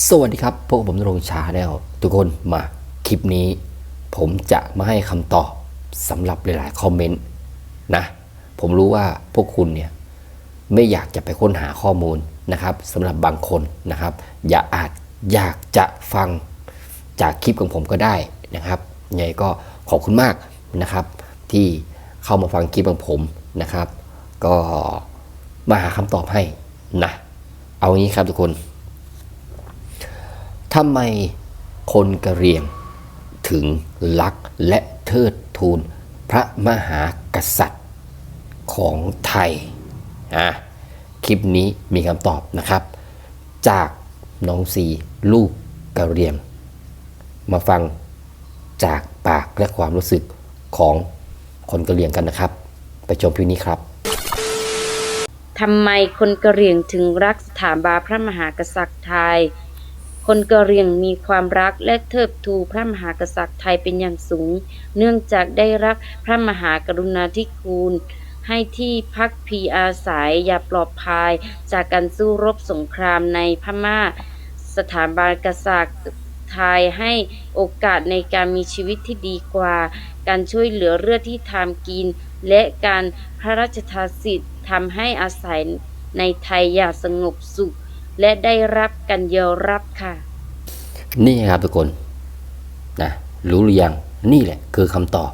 สวัสดีครับ พวกผมนรงชาแนลทุกคนมาคลิปนี้ ผมจะมาให้คำตอบสำหรับหลายๆคอมเมนต์นะ ผมรู้ว่าพวกคุณเนี่ยไม่อยากจะไปค้นหาข้อมูลนะครับสำหรับบางคนนะครับ อย่าอาจอยากจะฟังจากคลิปของผมก็ได้นะครับยังไงก็ขอบคุณมากนะครับ ที่เข้ามาฟังคลิปของผมนะครับ ก็มาหาคำตอบให้นะ เอางี้ครับทุกคน ทำไมคนกะเหรี่ยงถึงรักและเทิดทูนพระมหากษัตริย์ของไทยอะคลิปนี้มีคำตอบนะครับ จากน้องซีลูกกะเหรี่ยง มาฟังจากปากและความรู้สึกของคนกะเหรี่ยงกันนะครับ ไปชมคลิปนี้ครับทำไมคนกะเหรี่ยงถึงรักสถาบันพระมหากษัตริย์ไทย คนกะเหรี่ยงมีความรักและเทิดทูพระมหากษัตริย์ไทยเป็นอย่างสูง เนื่องจากได้รับพระมหากรุณาธิคุณ ให้ที่พักพีอาศัยอย่าปลอดภัยจากการสู้รบสงครามในพม่า สถาบันกษัตริย์ไทยให้โอกาสในการมีชีวิตที่ดีกว่า การช่วยเหลือเลือดที่ทำกิน และการพระราชทานสิทธิ์ทำให้อาศัยในไทยอย่างสงบสุข และได้รับการยอมรับค่ะ นี่ครับทุกคนนะรู้หรือยังนี่แหละคือคำตอบ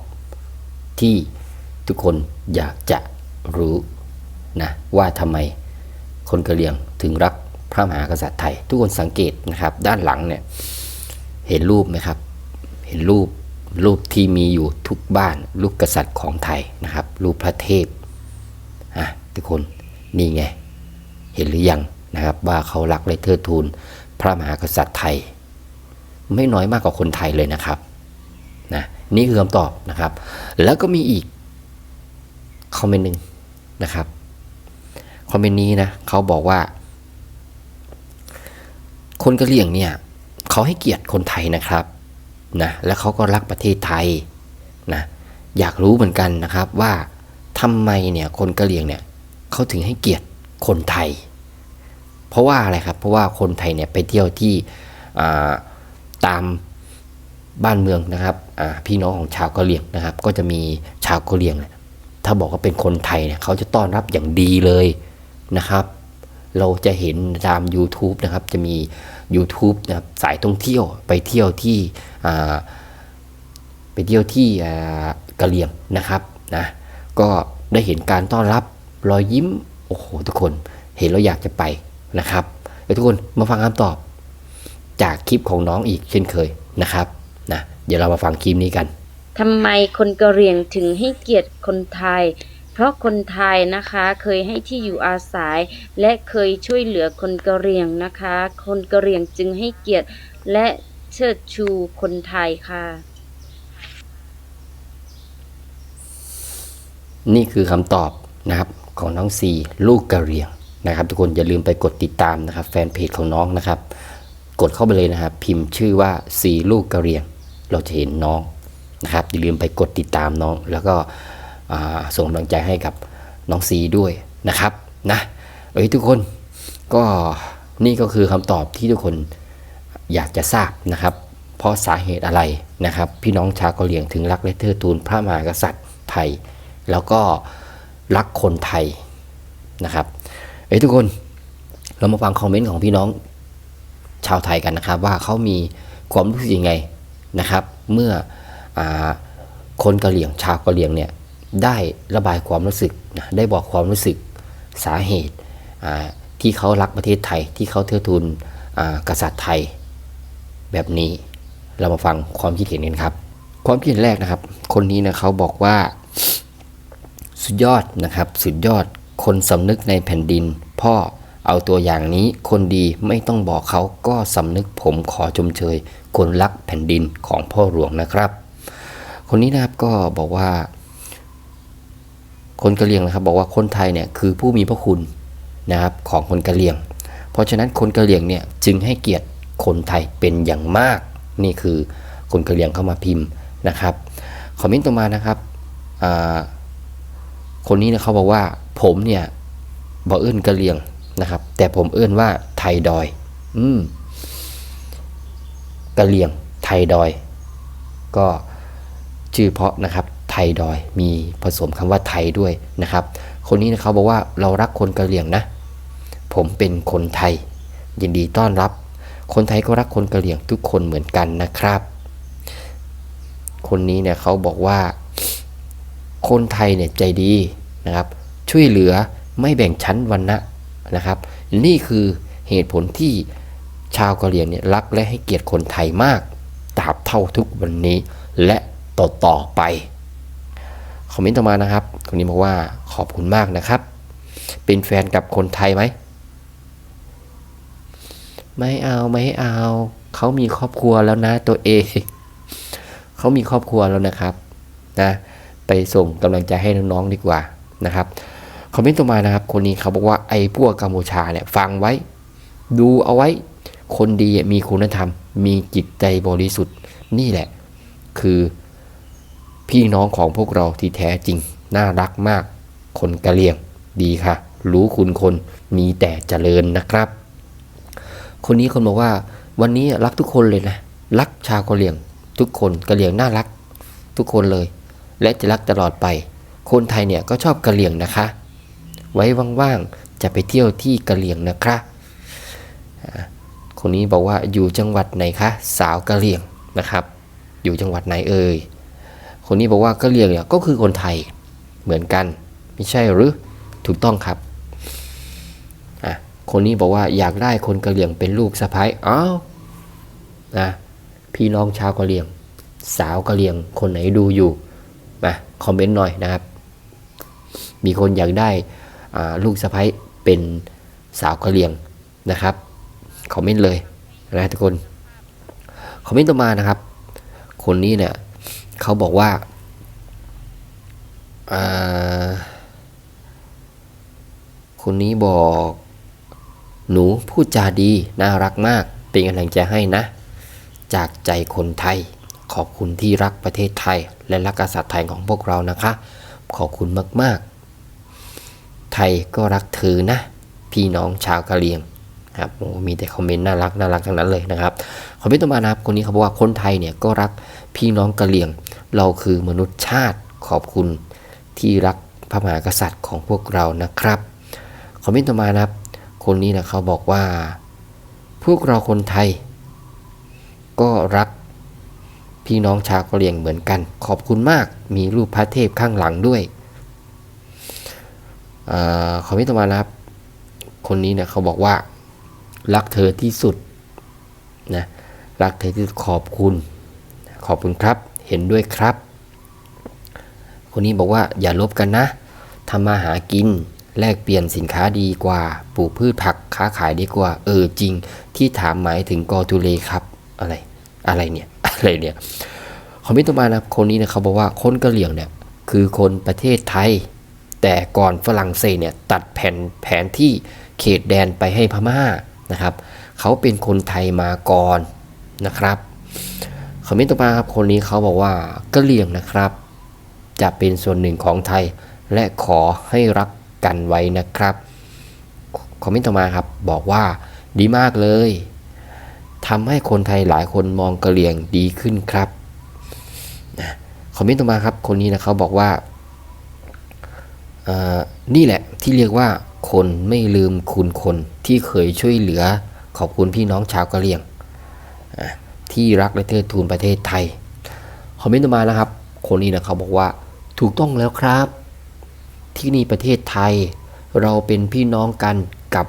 ที่ทุกคนอยากจะรู้นะว่าทำไมคนกะเหรี่ยงถึงรักพระมหากษัตริย์ไทย ทุกคนสังเกตนะครับ ด้านหลังเนี่ยเห็นรูปไหมครับ เห็นรูปรูปที่มีอยู่ทุกบ้านรูปกษัตริย์ของไทยนะครับ รูปพระเทพอะทุกคนนี่ไง เห็นหรือยัง นะครับว่าเขารักและเทิดทูนพระมหากษัตริย์ไทย ไม่น้อยมากกว่าคนไทยเลยนะครับนะนี่คือคำตอบนะครับ แล้วก็มีอีกคอมเมนต์หนึ่งนะครับคอมเมนต์นี้นะเขาบอกว่า คนกะเหรี่ยงเนี่ยเขาให้เกียรติคนไทยนะครับนะและเขาก็รักประเทศไทยนะอยากรู้เหมือนกันนะครับว่าทำไมเนี่ยคนกะเหรี่ยงเนี่ยเขาถึงให้เกียรติคนไทย เพราะว่าอะไรครับ เพราะว่าคนไทยเนี่ยไปเที่ยวที่ตามบ้านเมืองนะครับพี่น้องของชาวกะเหรี่ยงนะครับ ก็จะมีชาวกะเหรี่ยงเนี่ยถ้าบอกว่าเป็นคนไทยเนี่ยเขาจะต้อนรับอย่างดีเลยนะครับ เราจะเห็นตาม YouTube นะครับ จะมี YouTube นะครับสายท่องเที่ยวไปเที่ยวที่ไปเที่ยวที่กะเหรี่ยงนะครับนะก็ได้เห็นการต้อนรับรอยยิ้มโอ้โหทุกคนเห็นแล้วอยากจะไป นะครับเดี๋ยวทุกคนมาฟังคำตอบ จากคลิปของน้องอีกเช่นเคยนะครับนะเดี๋ยวเรามาฟังคลิปนี้กันทำไมคนกะเหรี่ยงถึงให้เกียรติคนไทย เพราะคนไทยนะคะเคยให้ที่อยู่อาศัย และเคยช่วยเหลือคนกะเหรี่ยงนะคะ คนกะเหรี่ยงจึงให้เกียรติและเชิดชูคนไทยค่ะ นี่คือคำตอบนะครับของน้องซีลูกกะเหรี่ยง นะครับ ทุกคนอย่าลืมไปกดติดตามนะครับ แฟนเพจของน้องนะครับ กดเข้าไปเลยนะครับ พิมพ์ชื่อว่าซีลูกกระเรียงเราจะเห็นน้องนะครับ อย่าลืมไปกดติดตามน้อง แล้วก็ส่งกำลังใจให้กับน้องซีด้วยนะครับนะเอ้ยทุกคนก็นี่ก็คือคำตอบที่ทุกคนอยากจะทราบนะครับ เพราะสาเหตุอะไรนะครับ พี่น้องชาวกะเหรี่ยงถึงรักและเทิดทูนพระมหากษัตริย์ไทย แล้วก็รักคนไทยนะครับ เอ้ทุกคนเรามาฟังคอมเมนต์ของพี่น้องชาวไทยกันนะครับ ว่าเขามีความรู้สึกยังไงนะครับ เมื่ออคนกะเหรี่ยงชาวกะเหรี่ยงเนี่ยได้ระบายความรู้สึกนะได้บอกความรู้สึกสาเหตุที่เขารักประเทศไทยที่เขาเทิดทูนกษัตริย์ไทย แบบนี้เรามาฟังความคิดเห็นกันครับ ความคิดเห็นแรกนะครับ คนนี้นะเขาบอกว่าสุดยอดนะครับ สุดยอด คนสำนึกในแผ่นดิน พ่อเอาตัวอย่างนี้คนดีไม่ต้องบอกเขาก็สำนึกผมขอชมเชย คนรักแผ่นดินของพ่อหลวงนะครับ คนนี้นะครับก็บอกว่า คนกะเหรี่ยงนะครับ บอกว่าคนไทยเนี่ยคือผู้มีพระคุณนะครับของคนกะเหรี่ยง เพราะฉะนั้นคนกะเหรี่ยงเนี่ยจึงให้เกียรติคนไทยเป็นอย่างมาก นี่คือคนกะเหรี่ยงเข้ามาพิมพ์นะครับคอมเมนต์ต่อมานะครับคนนี้นะเขาบอกว่า ผมเนี่ยบอกเอื้นกะเหรี่ยงนะครับ แต่ผมเอื้นว่าไทยดอย อืมกะเหรี่ยง ไทยดอย ก็ชื่อเพราะนะครับ ไทยดอย มีผสมคำว่าไทยด้วยนะครับ คนนี้นะเขาบอกว่าเรารักคนกะเหรี่ยงนะ ผมเป็นคนไทย ยินดีต้อนรับ คนไทยก็รักคนกะเหรี่ยงทุกคนเหมือนกันนะครับ คนนี้เนี่ยเขาบอกว่า คนไทยเนี่ยใจดีนะครับ ช่วยเหลือไม่แบ่งชั้นวรรณะนะครับ นี่คือเหตุผลที่ชาวกะเหรี่ยงเนี่ยรักและให้เกียรติคนไทยมากตราบเท่าทุกวันนี้และต่อต่อไป คอมเมนต์ต่อมานะครับ คนนี้บอกว่าขอบคุณมากนะครับ เป็นแฟนกับคนไทยไหม ไม่เอาไม่เอา เขามีครอบครัวแล้วนะตัวเอง เขามีครอบครัวแล้วนะครับนะไปส่งกำลังใจให้น้องๆดีกว่านะครับ อมเมนต์ต่อมานะครับ คนนี้เขาบอกว่าไอ้พวกกัมพูชาเนี่ยฟังไว้ ดูเอาไว้ คนดีมีคุณธรรม มีจิตใจบริสุทธิ์นี่แหละ คือพี่น้องของพวกเราที่แท้จริง น่ารักมาก คนกะเหรี่ยงดีค่ะ รู้คุณคนมีแต่เจริญนะครับ คนนี้คนบอกว่า วันนี้รักทุกคนเลยนะ รักชาวกะเหรี่ยง ทุกคนกะเหรี่ยงน่ารัก ทุกคนเลย และจะรักตลอดไป คนไทยเนี่ยก็ชอบกะเหรี่ยงนะคะ ไว้ว่างๆ จะไปเที่ยวที่กะเหรี่ยงนะคะอ่าคนนี้บอกว่าอยู่จังหวัดไหนคะสาวกะเหรี่ยงนะครับ อยู่จังหวัดไหนเอ่ยคนนี้บอกว่ากะเหรี่ยงเนี่ยก็คือคนไทยเหมือนกันไม่ใช่หรือถูกต้องครับอะคนนี้บอกว่าอยากได้คนกะเหรี่ยงเป็นลูกสะพ้ายอ้าวนะพี่น้องชาวกะเหรี่ยง สาวกะเหรี่ยงคนไหนดูอยู่มาคอมเมนต์หน่อยนะครับ มีคนอยากได้ ลูกสะพ้ายเป็นสาวกะเหรี่ยงนะครับคอมเมนต์เลยนะทุกคนคอมเมนต์ต่อมานะครับ คนนี้เนี่ยเขาบอกว่าคนนี้บอกหนูพูดจาดีน่ารักมาก เป็นกำลังใจให้นะ จากใจคนไทย ขอบคุณที่รักประเทศไทย และรักกษัตริย์ไทยของพวกเรานะคะ ขอบคุณมาก ไทยก็รักเธอนะ พี่น้องชาวกะเหรี่ยงครับโอ้มีแต่คอมเมนต์น่ารักน่ารักทั้งนั้นเลยนะครับคอมเมนต์ต่อมานะครับคนนี้เขาบอกว่าคนไทยเนี่ยก็รักพี่น้องกะเหรี่ยง เราคือมนุษยชาติขอบคุณที่รักพระมหากษัตริย์ของพวกเรานะครับคอมเมนต์ต่อมานะครับ คนนี้นะเขาบอกว่า พวกเราคนไทย ก็รักพี่น้องชาวกะเหรี่ยงเหมือนกัน ขอบคุณมากมีรูปพระเทพข้างหลังด้วย อคอมเมนต์ต่อมานะครับ คนนี้เนี่ยเขาบอกว่า รักเธอที่สุดนะรักเธอที่สุดขอบคุณ ขอบคุณครับ เห็นด้วยครับ คนนี้บอกว่าอย่าลบกันนะทำมาหากินแลกเปลี่ยนสินค้าดีกว่าปลูกพืชผักค้าขายดีกว่า เออจริง ที่ถามหมายถึงกอทูเลครับอะไรอะไรเนี่ยอะไรเนี่ยคอมเมนต์ต่อมานะครับคนนี้นะเขาบอกว่าคนกะเหรี่ยงเนี่ยคือคนประเทศไทย แต่ก่อนฝรั่งเศสเนี่ยตัดแผ่นแผนที่เขตแดนไปให้พม่านะครับ เขาเป็นคนไทยมาก่อนนะครับคอมเมนต์ต่อมาครับคนนี้เขาบอกว่ากะเหรี่ยงนะครับ จะเป็นส่วนหนึ่งของไทยและขอให้รักกันไว้นะครับคอมเมนต์ต่อมาครับบอกว่าดีมากเลยทำให้คนไทยหลายคนมองกะเหรี่ยงดีขึ้นครับคอมเมนต์ต่อมาครับ คนนี้นะเขาบอกว่า นี่แหละที่เรียกว่าคนไม่ลืมคุณคนที่เคยช่วยเหลือขอบคุณพี่น้องชาวกะเหรี่ยง ที่รักและเทิดทูนประเทศไทย คอมเมนต์ต่อมานะครับ คนนี้นะเขาบอกว่าถูกต้องแล้วครับ ที่นี่ประเทศไทย เราเป็นพี่น้องกันกับ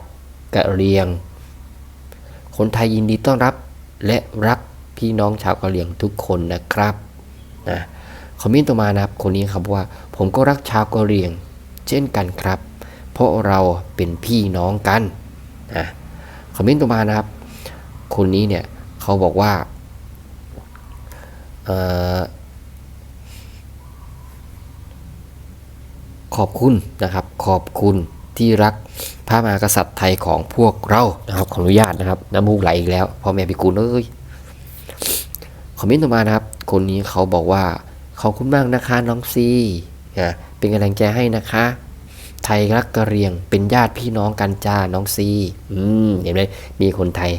กะเหรี่ยง คนไทยยินดีต้อนรับและรักพี่น้องชาวกะเหรี่ยงทุกคนนะครับนะคอมเมนต์ต่อมานะครับ คนนี้ครับว่า ผมก็รักชาวกะเหรี่ยง เช่นกันครับ เพราะเราเป็นพี่น้องกันนะคอมเมนต์ต่อมานะครับ คนนี้เนี่ยเขาบอกว่าออขอบคุณนะครับ ขอบคุณที่รักพระมหากษัตริย์ไทยของพวกเรานะครับขออนุญาตนะครับน้ำมูกไหลอีกแล้วพ่อแม่พิกุลเอ้ยคอมเมนต์ต่อมานะครับ คนนี้เขาบอกว่าขอบคุณมากนะคะน้องซีนะ เป็นกำลังใจให้นะคะ ไทยรักกะเรียงเป็นญาติพี่น้องกันจ้าน้องซีอืมเห็นไหมมีคนไทย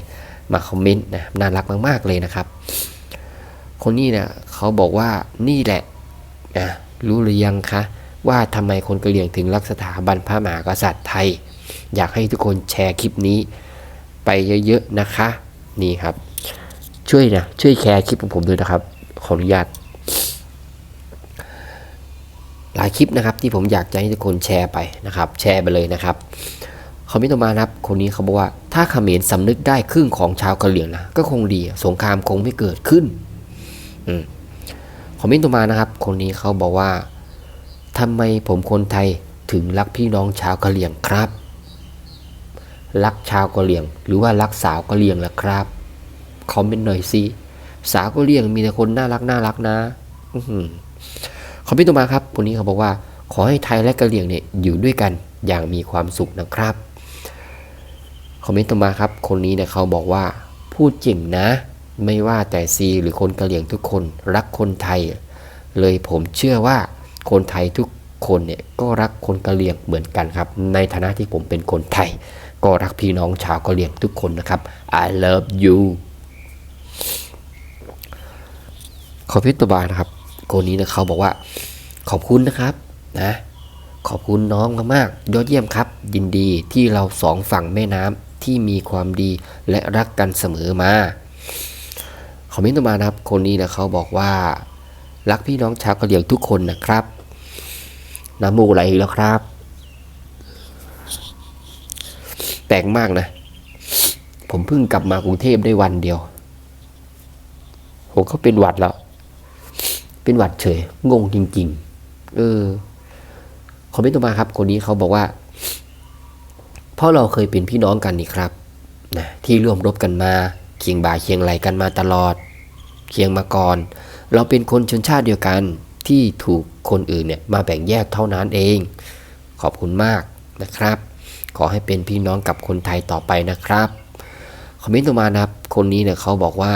มาคอมเมนต์นะน่ารักมาก ๆ เลยนะครับ คนนี้เนี่ยเขาบอกว่านี่แหละนะรู้หรือยังคะว่าทำไมคนกะเหรี่ยงถึงรักสถาบันพระมหากษัตริย์ไทย อยากให้ทุกคนแชร์คลิปนี้ ไปเยอะ ๆ นะคะ นี่ครับ ช่วยนะช่วยแชร์คลิปของผมด้วยนะครับ ขออนุญาต หลายคลิปนะครับที่ผมอยากจะให้ทุกคนแชร์ไปนะครับ แชร์ไปเลยนะครับคอมเมนต์ต่อมานะครับ คนนี้เขาบอกว่าถ้าเขมรสำนึกได้ครึ่งของชาวกะเหรี่ยงนะก็คงดีสงครามคงไม่เกิดขึ้นอืมคอมเมนต์ต่อมานะครับ คนนี้เขาบอกว่าทำไมผมคนไทยถึงรักพี่น้องชาวกะเหรี่ยงครับ รักชาวกะเหรี่ยง หรือว่ารักสาวกะเหรี่ยงล่ะครับคอมเมนต์หน่อยสิสาวกะเหรี่ยงมีแต่คนน่ารักน่ารักนะ อื คอมเมนต์มาครับคนนี้เขาบอกว่า ขอให้ไทยและกะเหรี่ยงเนี่ยอยู่ด้วยกันอย่างมีความสุขนะครับ คอมเมนต์ต่อมาครับคนนี้เนี่ยเขาบอกว่าพูดจริงนะ ไม่ว่าแต่ซีหรือคนกะเหรี่ยงทุกคนรักคนไทย เลยผมเชื่อว่าคนไทยทุกคนเนี่ยก็รักคนกะเหรี่ยงเหมือนกันครับ ในฐานะที่ผมเป็นคนไทย ก็รักพี่น้องชาวกะเหรี่ยงทุกคนนะครับ I love you คอมเมนต์ต่อมานะครับ คนนี้นะเขาบอกว่า ขอบคุณนะครับนะขอบคุณน้องมากๆยอดเยี่ยมครับ ยินดีที่เราสองฝั่งแม่น้ำที่มีความดีและรักกันเสมอมาคอมเมนต์ต่อมานะครับ คนนี้นะเขาบอกว่า รักพี่น้องชาวกะเหรี่ยงทุกคนนะครับน้ำมูกไหลแล้วครับ แปลกมากนะ ผมเพิ่งกลับมากรุงเทพได้วันเดียวผมก็เป็นหวัดแล้ว เป็นหวัดเฉย งงจริง ๆ เออคอมเมนต์ต่อมาครับ คนนี้เขาบอกว่าเพราะเราเคยเป็นพี่น้องกันนี่ครับนะที่ร่วมรบกันมาเคียงบ่าเคียงไหลกันมาตลอด เคียงมาก่อน เราเป็นคนชนชาติเดียวกันที่ถูกคนอื่นเนี่ยมาแบ่งแยกเท่านั้นเอง ขอบคุณมากนะครับ ขอให้เป็นพี่น้องกับคนไทยต่อไปนะครับคอมเมนต์ต่อมานะครับ คนนี้เนี่ยเขาบอกว่า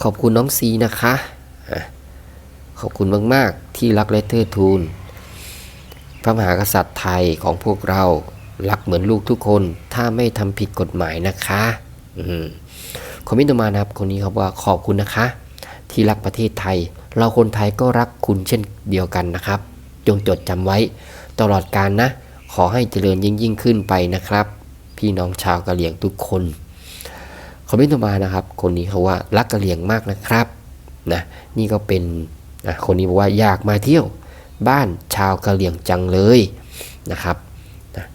ขอบคุณน้องซีนะคะขอบคุณมาก ๆ ที่รักและเทิดทูน พระมหากษัตริย์ไทยของพวกเรารักเหมือนลูกทุกคน ถ้าไม่ทำผิดกฎหมายนะคะอคอมเมนต์ต่อมานะครับ คนนี้เขาว่าขอบคุณนะคะ ที่รักประเทศไทย เราคนไทยก็รักคุณเช่นเดียวกันนะครับ จงจดจำไว้ ตลอดการนะ ขอให้เจริญยิ่งยิ่งขึ้นไปนะครับ พี่น้องชาวกะเหรี่ยงทุกคน คอมเมนต์ต่อมานะครับ คนนี้เขาว่ารักกะเหรี่ยงมากนะครับนะนี่ก็เป็นนะคนนี้บอกว่าอยากมาเที่ยวบ้านชาวกะเหรี่ยงจังเลยนะครับนะ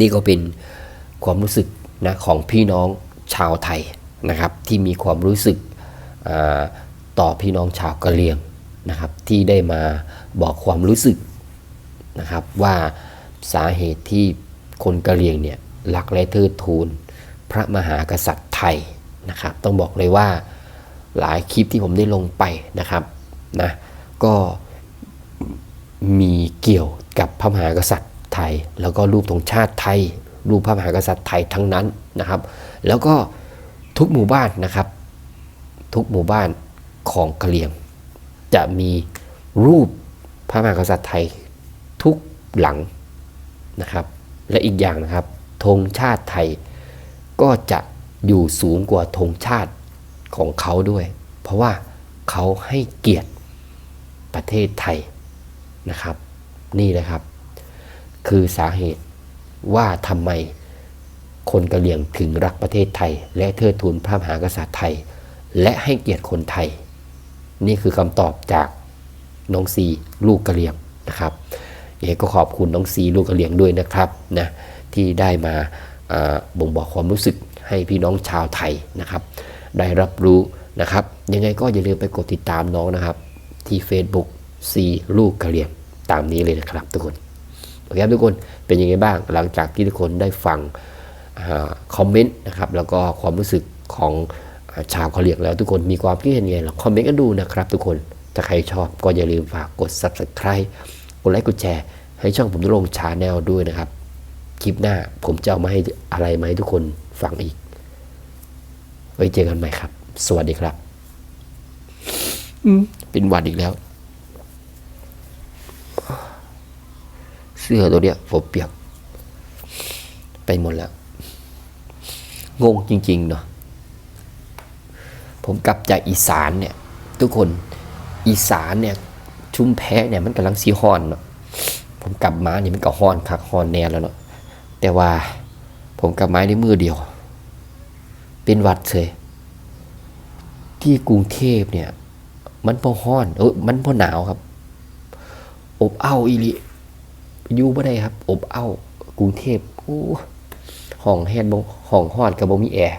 นี่ก็เป็นความรู้สึกนะของพี่น้องชาวไทยนะครับ ที่มีความรู้สึกอาต่อพี่น้องชาวกะเหรี่ยงนะครับ ที่ได้มาบอกความรู้สึกนะครับ ว่าสาเหตุที่คนกะเหรี่ยงเนี่ยรักและเทิดทูนพระมหากษัตริย์ ไทยนะครับ ต้องบอกเลยว่าหลายคลิปที่ผมได้ลงไปนะครับนะก็มีเกี่ยวกับพระมหากษัตริย์ไทย แล้วก็รูปธงชาติไทย รูปพระมหากษัตริย์ไทยทั้งนั้นนะครับ แล้วก็ทุกหมู่บ้านนะครับ ทุกหมู่บ้านของกะเหรี่ยง จะมีรูปพระมหากษัตริย์ไทยทุกหลังนะครับ และอีกอย่างนะครับธงชาติไทยก็จะ อยู่สูงกว่าธงชาติของเขาด้วย เพราะว่าเขาให้เกียรติประเทศไทยนะครับ นี่นะครับ คือสาเหตุว่าทำไมคนกะเหรี่ยงถึงรักประเทศไทย และเทิดทูนพระมหากษัตริย์ไทย และให้เกียรติคนไทย นี่คือคำตอบจากน้องซีลูกกะเหรี่ยงนะครับยังไงก็ขอบคุณน้องซีลูกกะเหรี่ยงด้วยนะครับนะที่ได้มาบ่งบอกความรู้สึก ให้พี่น้องชาวไทยนะครับ ได้รับรู้นะครับ ยังไงก็อย่าลืมไปกดติดตามน้องนะครับ ที่ Facebook ซีลูกกะเรียงตามนี้เลยนะครับทุกคนโอเคครับทุกคนเป็นยังไงบ้างหลังจากที่ทุกคนได้ฟังอคอมเมนต์นะครับแล้วก็ความรู้สึกของชาวกะเรียงแล้วทุกคนมีความคิดเห็นยังไงลองคอมเมนต์กันดูนะครับ ทุกคนถ้าใครชอบก็อย่าลืมฝากกด Subscribe กดไลค์กดแชร์ ให้ช่องผมลงชาแนลด้วยนะครับ คลิปหน้าผมจะเอามาให้อะไรมาให้ทุกคน ฟังอีก ไว้เจอกันใหม่ครับ สวัสดีครับอืมเป็นหวัดอีกแล้ว เสื้อตัวเนี้ยผมเปียก ไปหมดแล้ว งงจริง ๆ เนาะผมกลับจากอีสานเนี่ย ทุกคนอีสานเนี่ย ชุมแพเนี่ยมันกำลังซีฮอนเนาะผมกลับมาเนี่ยมันก็ฮอนคักฮอนแน่แล้วเนาะแต่ว่า ผมกลับไมาในมือเดียว เป็นหวัดเลยที่กรุงเทพเนี่ย มันพอฮ้อน เออมันพอหนาวครับ อบอ้าวอีลิอยู่บ่ได้ครับ อบอ้าวกรุงเทพโอ้ห้องแฮนบ่ห้องฮ้อนกับบ่มีแอร์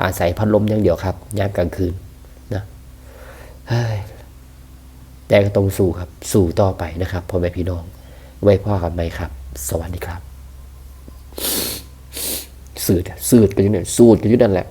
อาศัยพัดลมอย่างเดียวครับยามกลางคืนนะเฮ้ยแต่ก็ต้องสู้ครับ สู้ต่อไปนะครับพ่อแม่พี่น้อง ไว้พ่อกันไหมครับ สวัสดีครับ สืดสืดกันอยู่เนี่ยสูดกันอยู่นั่นแหละ